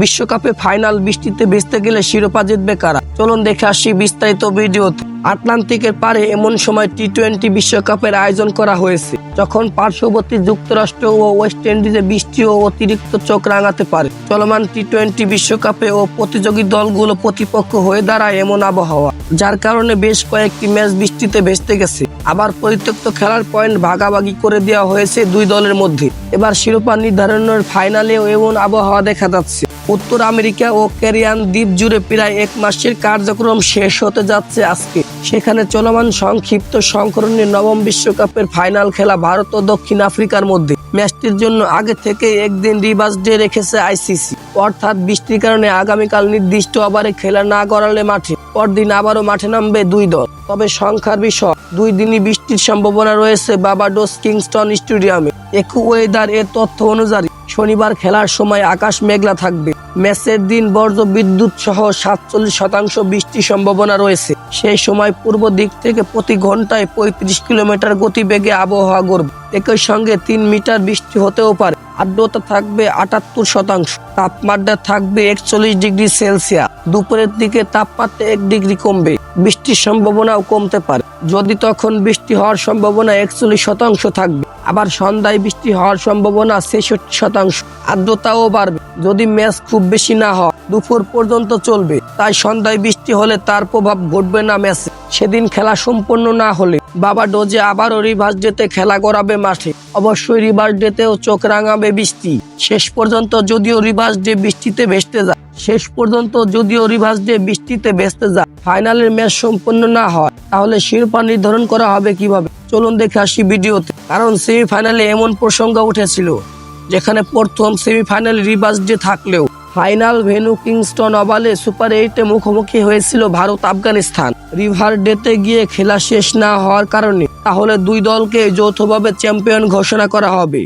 বিশ্বকাপে ফাইনাল বৃষ্টিতে ভেস্তে গেলে শিরোপা জিতবে কারা? চলুন দেখে আসি বিস্তারিত ভিডিওতে আটলান্টিকের পারে এমন সময় টি টোয়েন্টি বিশ্বকাপের আয়োজন করা হয়েছে, যখন পার্শ্ববর্তী যুক্তরাষ্ট্র ও ওয়েস্ট ইন্ডিজে বৃষ্টি ও অতিরিক্ত চোখ রাঙাতে পারে। চলমান টি টোয়েন্টি বিশ্বকাপে ও প্রতিযোগী দলগুলো প্রতিপক্ষ হয়ে দাঁড়ায় এমন আবহাওয়া, যার কারণে বেশ কয়েকটি ম্যাচ বৃষ্টিতে ভেস্তে গেছে। আবার পরিত্যক্ত খেলার পয়েন্ট ভাগাভাগি করে দেওয়া হয়েছে দুই দলের মধ্যে। এবার শিরোপা নির্ধারণের ফাইনালেও এমন আবহাওয়া দেখা যাচ্ছে। উত্তর আমেরিকা ও ক্যারিয়ান দ্বীপ জুড়ে প্রায় এক মাসের কার্যক্রম শেষ হতে যাচ্ছে আজকে। সেখানে চলমান সংক্ষিপ্ত সংকরণের নবম বিশ্বকাপের ফাইনাল খেলা ভারত ও দক্ষিণ আফ্রিকার মধ্যে। ম্যাচটির জন্য আগে থেকে একদিন রিভার্স ডে রেখেছে আইসিসি। অর্থাৎ বৃষ্টির কারণে আগামীকাল নির্দিষ্ট ওভারে খেলা না গড়ালে মাঠে, পরদিন আবারও মাঠে নামবে দুই দল। তবে সংখ্যার বিষয়, দুই দিনই বৃষ্টির সম্ভাবনা রয়েছে বাবাডোস কিংস্টন স্টেডিয়ামে। একু ওয়েদার এর তথ্য অনুযায়ী শনিবার খেলার সময় আকাশ মেঘলা থাকবে। ম্যাচের দিন বর্জ্য বিদ্যুৎ সহ সাতচল্লিশ শতাংশ বৃষ্টির সম্ভাবনা রয়েছে। সেই সময় পূর্ব দিক থেকে প্রতি ঘন্টায় পঁয়ত্রিশ কিলোমিটার গতিবেগে আবহাওয়া গড়বে। একই সঙ্গে তিন মিটার বৃষ্টি হতেও পারে। আর্দ্রতা থাকবে আটাত্তর শতাংশ। তাপমাত্রা থাকবে একচল্লিশ ডিগ্রি সেলসিয়াস। দুপুরের দিকে তাপমাত্রা এক ডিগ্রি কমবে। বৃষ্টির সম্ভাবনাও কমতে পারে। যদি তখন বৃষ্টি হওয়ার সম্ভাবনা একচল্লিশ শতাংশ থাকবে। আবার সন্ধ্যায় বৃষ্টি হওয়ার সম্ভাবনা ছেষট্টি শতাংশ। আর্দ্রতাও বাড়বে। যদি ম্যাচ খুব বেশি না হয়, দুপুর পর্যন্ত চলবে। তাই সন্ধ্যায় বৃষ্টি হলে তার প্রভাব ঘটবে না ম্যাচে সেদিন খেলা সম্পন্ন না হলে বাবা ডোজে আবারও রিভার্স ডেতে খেলা করাবে মাঠে। অবশ্যই রিভার্স ডেতেও চোখ রাঙাবে বৃষ্টি। শেষ পর্যন্ত যদিও রিভার্স ডে বৃষ্টিতে ভেস্তে যায়, শেষ পর্যন্ত যদিও রিভার্স ডে বৃষ্টিতে ভেস্তে যায়, ফাইনালের ম্যাচ সম্পন্ন না হয়, তাহলে শিরোপা নির্ধারণ করা হবে কীভাবে? চলুন দেখে আসি ভিডিওতে। কারণ সেমিফাইনালে এমন প্রসঙ্গ উঠেছিল, যেখানে প্রথম সেমিফাইনাল রিভার্স ডে থাকলেও ফাইনাল ভেনু কিংস্টন ওভালে সুপার এইটে মুখোমুখি হয়েছিল ভারত আফগানিস্তান। রিভার ডেতে গিয়ে খেলা শেষ না হওয়ার কারণে, তাহলে দুই দলকে যৌথভাবে চ্যাম্পিয়ন ঘোষণা করা হবে।